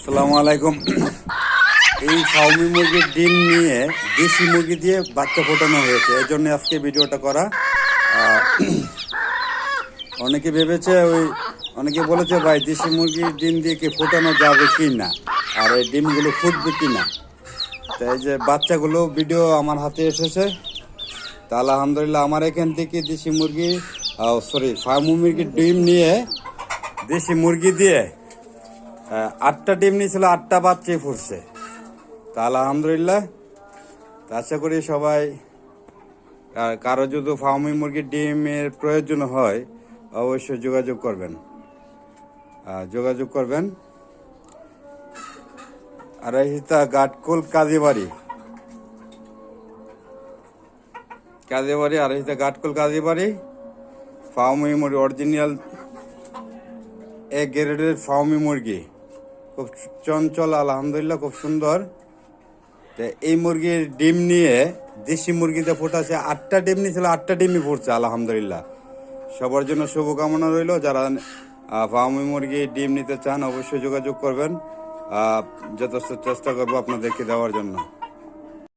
আসসালামু আলাইকুম। এই ফাউমি মুরগির ডিম নিয়ে দেশি মুরগি দিয়ে বাচ্চা ফোটানো হয়েছে। এই জন্য আজকে ভিডিওটা করা। অনেকে ভেবেছে ওই অনেকে বলেছে, ভাই, দেশি মুরগির ডিম দিয়ে কি ফোটানো যাবে কি না? আর এই ডিমগুলো ফুটবে কি না? তো এই যে বাচ্চাগুলো ভিডিও আমার হাতে এসেছে। তা আলহামদুলিল্লাহ আমার এখান থেকে দেশি মুরগি সরি ফার্মু মুরগির ডিম নিয়ে দেশি মুরগি দিয়ে আটটা ডিম নিয়েছিল, আটটা বাচ্চাই ফুটছে। তা আলহামদুলিল্লাহ আশা করি সবাই, আর কারও যদি ফার্মি মুরগির ডিমের প্রয়োজন হয়, অবশ্যই যোগাযোগ করবেন। যোগাযোগ করবেন। আর হিতা গাটকুল কাজীবাড়ি। কাজীবাড়ি, আর হিতা গাটকুল কাজীবাড়ি। ফার্মি মুরগি অরিজিনাল এক গ্রেডের ফার্মি মুরগি। খুব চঞ্চল, আলহামদুলিল্লাহ খুব সুন্দর। তো এই মুরগির ডিম নিয়ে দেশি মুরগিতে ফোটাছে আটটা ডিম নিয়েছিল, আটটা ডিমই ফুটছে, আলহামদুলিল্লাহ। সবার জন্য শুভকামনা রইল, যারা ফার্মি মুরগি ডিম নিতে চান অবশ্যই যোগাযোগ করবেন। যথেষ্ট চেষ্টা করব আপনাদেরকে দেওয়ার জন্য।